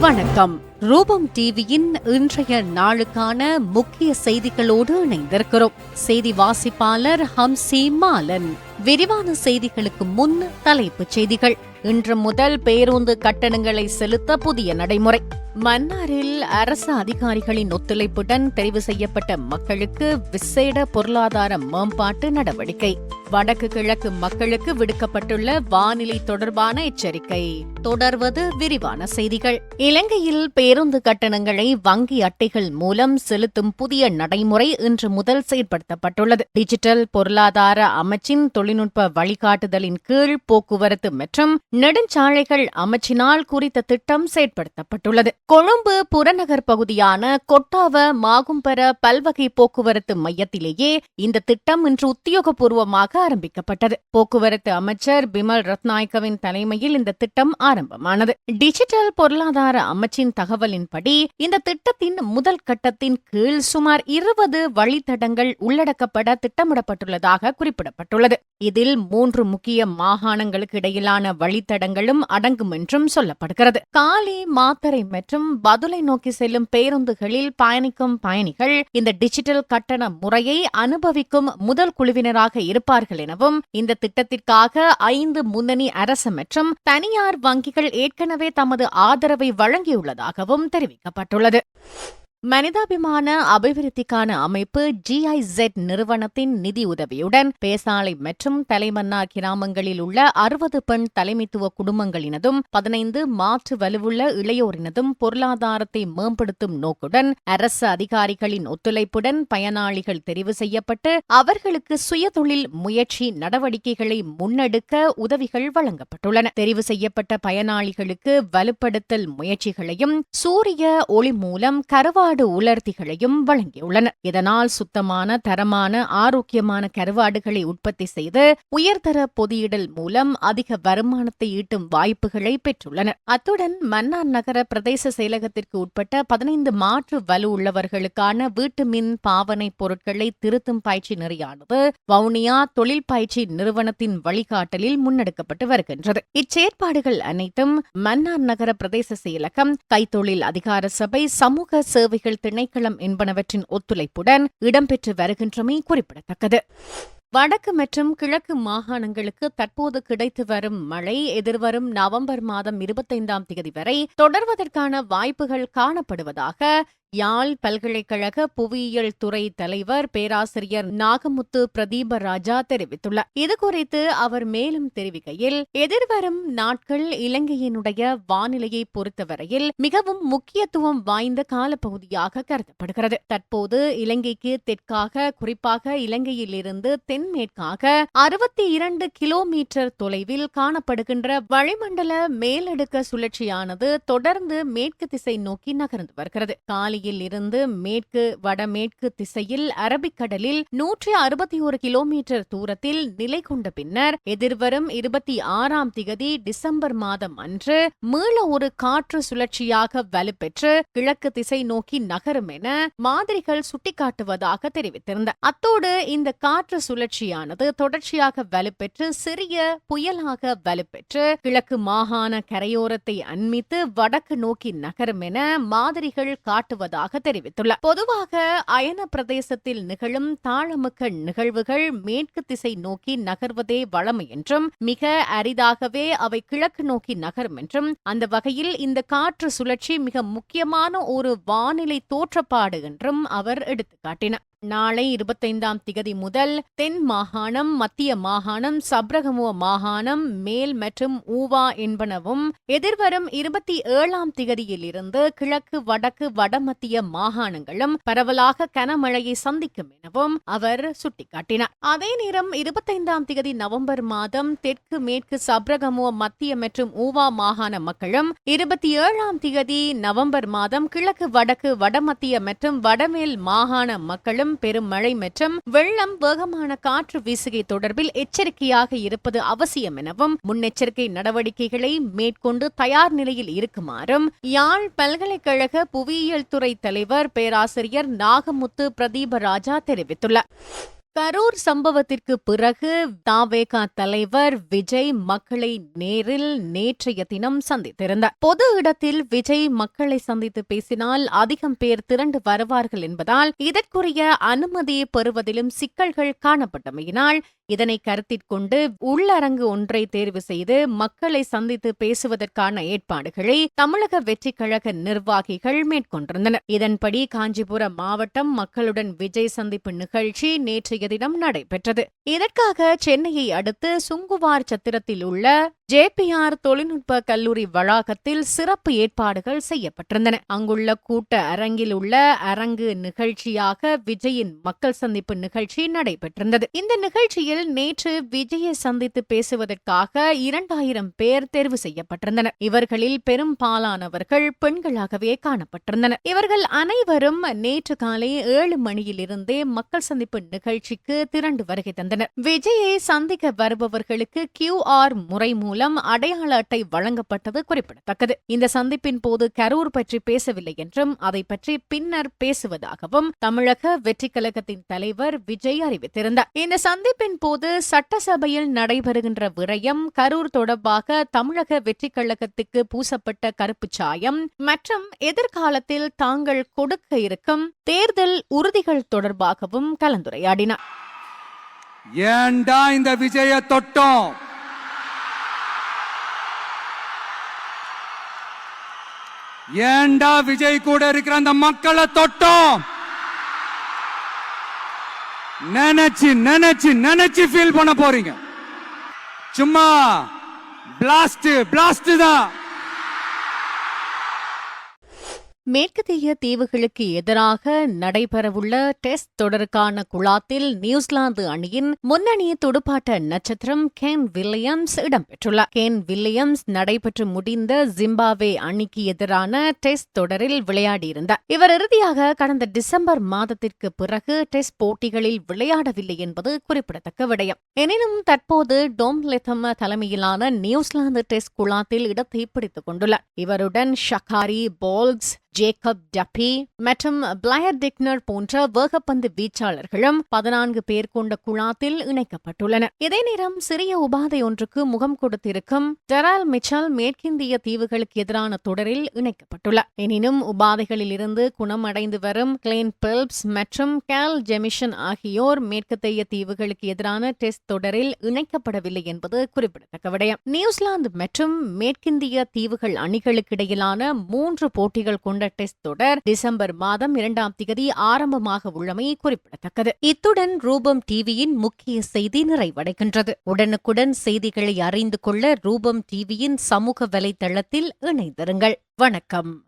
வணக்கம். ரூபம் டிவியின் இன்றைய நாளுக்கான முக்கிய செய்திகளோடு இணைந்திருக்கிறோம். செய்தி வாசிப்பாளர் ஹம்சி மாலன். விரிவான செய்திகளுக்கு முன் தலைப்புச் செய்திகள். இன்று முதல் பேருந்து கட்டணங்களை செலுத்த புதிய நடைமுறை. மன்னாரில் அரசு அதிகாரிகளின் ஒத்துழைப்புடன் தெரிவு செய்யப்பட்ட மக்களுக்கு விசேட பொருளாதார மேம்பாட்டு நடவடிக்கை. வடக்கு கிழக்கு மக்களுக்கு விடுக்கப்பட்டுள்ள வானிலை தொடர்பான எச்சரிக்கை. தொடர்வது விரிவான செய்திகள். இலங்கையில் பேருந்து கட்டணங்களை வங்கி அட்டைகள் மூலம் செலுத்தும் புதிய நடைமுறை இன்று முதல் செயற்படுத்தப்பட்டுள்ளது. டிஜிட்டல் பொருளாதார அமைச்சின் தொழில்நுட்ப வழிகாட்டுதலின் கீழ் போக்குவரத்து மற்றும் நெடுஞ்சாலைகள் அமைச்சினால் குறித்த திட்டம் செயற்படுத்தப்பட்டுள்ளது. கொழும்பு புறநகர் பகுதியான கொட்டாவ மாகும்பர பல்வகை போக்குவரத்து மையத்திலேயே இந்த திட்டம் இன்று உத்தியோகபூர்வமாக ஆரம்பிக்கப்பட்டது. போக்குவரத்து அமைச்சர் பிமல் ரத்நாயக்கவின் தலைமையில் இந்த திட்டம் ஆரம்பமானது. டிஜிட்டல் பொருளாதார அமைச்சின் தகவலின்படி இந்த திட்டத்தின் முதல் கட்டத்தின் கீழ் சுமார் இருபது வழித்தடங்கள் உள்ளடக்கப்பட திட்டமிடப்பட்டுள்ளதாக குறிப்பிடப்பட்டுள்ளது. இதில் மூன்று முக்கிய மாகாணங்களுக்கு இடையிலான வழித்தடங்களும் அடங்கும் என்றும் சொல்லப்படுகிறது. காலி மாத்தரை மற்றும் பதுளை நோக்கி செல்லும் பேருந்துகளில் பயணிக்கும் பயணிகள் இந்த டிஜிட்டல் கட்டண முறையை அனுபவிக்கும் முதல் குழுவினராக இருப்பார்கள் எனவும் இந்த திட்டத்திற்காக ஐந்து முன்னணி அரசு மற்றும் தனியார் வங்கி வங்கிகள் ஏற்கனவே தமது ஆதரவை வழங்கியுள்ளதாகவும் தெரிவிக்கப்பட்டுள்ளது. மனிதாபிமான அபிவிருத்திக்கான அமைப்பு ஜிஐசெட் நிறுவனத்தின் நிதியுதவியுடன் பேசாலை மற்றும் தலைமன்னார் கிராமங்களில் உள்ள அறுபது பெண் தலைமைத்துவ குடும்பங்களினதும் பதினைந்து மாற்று வலுவுள்ள இளையோரினதும் பொருளாதாரத்தை மேம்படுத்தும் நோக்குடன் அரசு அதிகாரிகளின் ஒத்துழைப்புடன் பயனாளிகள் தெரிவு செய்யப்பட்டு அவர்களுக்கு சுயதொழில் முயற்சி நடவடிக்கைகளை முன்னெடுக்க உதவிகள் வழங்கப்பட்டுள்ளன. தெரிவு செய்யப்பட்ட பயனாளிகளுக்கு வலுப்படுத்தல் முயற்சிகளையும் சூரிய ஒளி மூலம் கருவா கருவாடு உலர்த்திகளையும் வழங்கியுள்ளனர் இதனால் சுத்தமான தரமான ஆரோக்கியமான கருவாடுகளை உற்பத்தி செய்து உயர்தர பொதியிடல் மூலம் அதிக வருமானத்தை ஈட்டும் வாய்ப்புகளை பெற்றுள்ளனர் அத்துடன் மன்னார் நகர பிரதேச செயலகத்திற்கு உட்பட்ட பதினைந்து மாற்று வலு உள்ளவர்களுக்கான வீட்டு மின் பாவனை பொருட்களை திருத்தும் பயிற்சி நெறியானது வவுனியா தொழில் பயிற்சி நிறுவனத்தின் வழிகாட்டலில் முன்னெடுக்கப்பட்டு வருகின்றது. இச்செயற்பாடுகள் அனைத்தும் மன்னார் நகர பிரதேச செயலகம் கைத்தொழில் அதிகார சபை சமூக சேவை சேவைகள் திணைக்களம் என்பனவற்றின் ஒத்துழைப்புடன் இடம்பெற்று வருகின்றமை குறிப்பிடத்தக்கது. வடக்கு மற்றும் கிழக்கு மாகாணங்களுக்கு தற்போது கிடைத்து வரும் மழை எதிர்வரும் நவம்பர் மாதம் இருபத்தைந்தாம் தேதி வரை தொடர்வதற்கான வாய்ப்புகள் காணப்படுவதாக யாழ் பல்கலைக்கழக புவியியல் துறை தலைவர் பேராசிரியர் நாகமுத்து பிரதீப ராஜா தெரிவித்துள்ளார் இதுகுறித்து அவர் மேலும் தெரிவிக்கையில் எதிர்வரும் நாட்கள் இலங்கையினுடைய வானிலையை பொறுத்தவரையில் மிகவும் முக்கியத்துவம் வாய்ந்த காலப்பகுதியாக கருதப்படுகிறது. தற்போது இலங்கைக்கு தெற்காக குறிப்பாக இலங்கையிலிருந்து தென்மேற்காக அறுபத்தி இரண்டு கிலோமீட்டர் தொலைவில் காணப்படுகின்ற வளிமண்டல மேலடுக்க சுழற்சியானது தொடர்ந்து மேற்கு திசை நோக்கி நகர்ந்து வருகிறது. காலி இலங்கையில் இருந்து மேற்கு வடமேற்கு திசையில் அரபிக்கடலில் நூற்றி அறுபத்தி ஒரு கிலோமீட்டர் தூரத்தில் நிலை கொண்ட பின்னர் எதிர்வரும் இருபத்தி ஆறாம் திகதி டிசம்பர் மாதம் அன்று மீள ஒரு காற்று சுழற்சியாக வலுப்பெற்று கிழக்கு திசை நோக்கி நகரும் என மாதிரிகள் சுட்டிக்காட்டுவதாக தெரிவித்திருந்த. அத்தோடு இந்த காற்று சுழற்சியானது தொடர்ச்சியாக வலுப்பெற்று சிறிய புயலாக வலுப்பெற்று கிழக்கு மாகாண கரையோரத்தை அண்மித்து வடக்கு நோக்கி நகரும் என மாதிரிகள் காட்டுவதாக வருவதாக தெரிவித்துள்ளார். பொதுவாக அயன பிரதேசத்தில் நிகழும் தாளமுக்க நிகழ்வுகள் மேற்கு திசை நோக்கி நகர்வதே வளமை என்றும் மிக அரிதாகவே அவை கிழக்கு நோக்கி நகரும் என்றும் அந்த வகையில் இந்த காற்று சுழற்சி மிக முக்கியமான ஒரு வானிலை தோற்றப்பாடு என்றும் அவர் எடுத்துக்காட்டினார். நாளை இருபத்தைந்தாம் திகதி முதல் தென் மாகாணம் மத்திய மாகாணம் சப்ரகமுவ மாகாணம் மேல் மற்றும் ஊவா என்பனவும் எதிர்வரும் இருபத்தி ஏழாம் திகதியிலிருந்து கிழக்கு வடக்கு வடமத்திய மாகாணங்களும் பரவலாக கனமழையை சந்திக்கும் எனவும் அவர் சுட்டிக்காட்டினார். அதே நேரம் இருபத்தைந்தாம் திகதி நவம்பர் மாதம் தெற்கு மேற்கு சப்ரகமுவ மத்திய மற்றும் ஊவா மாகாண மக்களும் இருபத்தி ஏழாம் திகதி நவம்பர் மாதம் கிழக்கு வடக்கு வடமத்திய மற்றும் வடமேல் மாகாண மக்களும் பெரும் பெரும் மழை மற்றும் வெள்ளம் வேகமான காற்று வீசுகை தொடர்பில் எச்சரிக்கையாக இருப்பது அவசியம் எனவும் முன்னெச்சரிக்கை நடவடிக்கைகளை மேற்கொண்டு தயார் நிலையில் இருக்குமாறும் யாழ் பல்கலைக்கழக புவியியல் துறை தலைவர் பேராசிரியர் நாகமுத்து பிரதீபராஜா தெரிவித்துள்ளார். கரூர் சம்பவத்திற்கு பிறகு தாவேகா தலைவர் விஜய் மக்களை நேரில் நேற்றைய தினம் சந்தித்திருந்தார். பொது இடத்தில் விஜய் மக்களை சந்தித்து பேசினால் அதிகம் பேர் திரண்டு வருவார்கள் என்பதால் இதற்குரிய அனுமதியை பெறுவதிலும் சிக்கல்கள் காணப்பட்டமையினால் இதனை கருத்திற்கொண்டு உள்ளரங்கு ஒன்றை தேர்வு செய்து மக்களை சந்தித்து பேசுவதற்கான ஏற்பாடுகளை தமிழக வெற்றி கழக நிர்வாகிகள் மேற்கொண்டிருந்தனர். இதன்படி காஞ்சிபுரம் மாவட்டம் மக்களுடன் விஜய் சந்திப்பு நிகழ்ச்சி நேற்றைய தினம் நடைபெற்றது. இதற்காக சென்னையை அடுத்து சுங்குவார் சத்திரத்தில் உள்ள ஜேபிஆர் தொழில்நுட்ப கல்லூரி வளாகத்தில் சிறப்பு ஏற்பாடுகள் செய்யப்பட்டிருந்தன. அங்குள்ள கூட்ட அரங்கில் உள்ள அரங்கு நிகழ்ச்சியாக விஜயின் மக்கள் சந்திப்பு நிகழ்ச்சி நடைபெற்றிருந்தது. இந்த நிகழ்ச்சியில் நேற்று விஜயை சந்தித்து பேசுவதற்காக இரண்டாயிரம் பேர் தேர்வு செய்யப்பட்டிருந்தனர். இவர்களில் பெரும்பாலானவர்கள் பெண்களாகவே காணப்பட்டிருந்தனர். இவர்கள் அனைவரும் நேற்று காலை ஏழு மணியிலிருந்தே மக்கள் சந்திப்பு நிகழ்ச்சிக்கு திரண்டு வருகை தந்தனர். விஜயை சந்திக்க வருபவர்களுக்கு கியூஆர் முறை மூலம் அடையாள அட்டை வழங்கப்பட்டது குறிப்பிடத்தக்கது. இந்த சந்திப்பின் போது கரூர் பற்றி பேசவில்லை என்றும் அதை பற்றி பின்னர் பேசுவதாகவும் தமிழக வெற்றி கழகத்தின் தலைவர் விஜய் அறிவித்திருந்தார். இந்த சந்திப்பின் போது சட்டசபையில் நடைபெறுகின்ற விரயம் கரூர் தொடர்பாக தமிழக வெற்றிக் கழகத்துக்கு பூசப்பட்ட கருப்பு சாயம் மற்றும் எதிர்காலத்தில் தாங்கள் கொடுக்க இருக்கும் தேர்தல் உறுதிகள் தொடர்பாகவும் கலந்துரையாடினார். ஏண்டா இந்த விஜய தொட்டோம்? ஏண்டா விஜய் கூட இருக்கிற அந்த மக்களை தொட்டோம்? நினைச்சு நினைச்சு நினைச்சு ஃபீல் பண்ண போறீங்க. சும்மா பிளாஸ்ட் பிளாஸ்ட் தான். மேற்கத்திய தீவுகளுக்கு எதிராக நடைபெறவுள்ள டெஸ்ட் தொடருக்கான குழாத்தில் நியூசிலாந்து அணியின் முன்னணி துடுப்பாட்ட நட்சத்திரம் கேன் வில்லியம்ஸ் இடம்பெற்றுள்ளார் கேன் வில்லியம்ஸ் நடைபெற்று முடிந்த ஜிம்பாவே அணிக்கு எதிரான டெஸ்ட் தொடரில் விளையாடியிருந்தார் இவர் இறுதியாக கடந்த டிசம்பர் மாதத்திற்கு பிறகு டெஸ்ட் போட்டிகளில் விளையாடவில்லை என்பது குறிப்பிடத்தக்க விடயம். எனினும் தற்போது டோம் லெத்தம தலைமையிலான நியூசிலாந்து டெஸ்ட் குழாத்தில் இடத்தை பிடித்துக் கொண்டுள்ளார். இவருடன் ஷகாரி போல்ஸ் ஜேக்கப் டப்பி மற்றும் பிளயர் டிக்னர் போன்ற வேகப்பந்து வீச்சாளர்களும் பதினான்கு பேர் கொண்ட குழாத்தில் இணைக்கப்பட்டுள்ளனர். இதே நேரம் சிறிய உபாதை ஒன்றுக்கு முகம் கொடுத்திருக்கும் டெரால் மிச்சல் மேற்கிந்திய தீவுகளுக்கு எதிரான தொடரில் இணைக்கப்பட்டுள்ளார். எனினும் உபாதைகளில் இருந்து குணமடைந்து வரும் கிளேன் பில்ப்ஸ் மற்றும் கேல் ஜெமிஷன் ஆகியோர் மேற்கத்தைய தீவுகளுக்கு எதிரான டெஸ்ட் தொடரில் இணைக்கப்படவில்லை என்பது குறிப்பிடத்தக்க விடயம். நியூசிலாந்து மற்றும் மேற்கிந்திய தீவுகள் அணிகளுக்கு இடையிலான மூன்று போட்டிகள் கொண்ட டெஸ்ட் தொடர் டிசம்பர் மாதம் இரண்டாம் திகதி ஆரம்பமாக உள்ளமை குறிப்பிடத்தக்கது. இத்துடன் ரூபம் டிவியின் முக்கிய செய்தி நிறைவடைகின்றது. உடனுக்குடன் செய்திகளை அறிந்து கொள்ள ரூபம் டிவியின் சமூக வலைதளத்தில் இணைந்திருங்கள். வணக்கம்.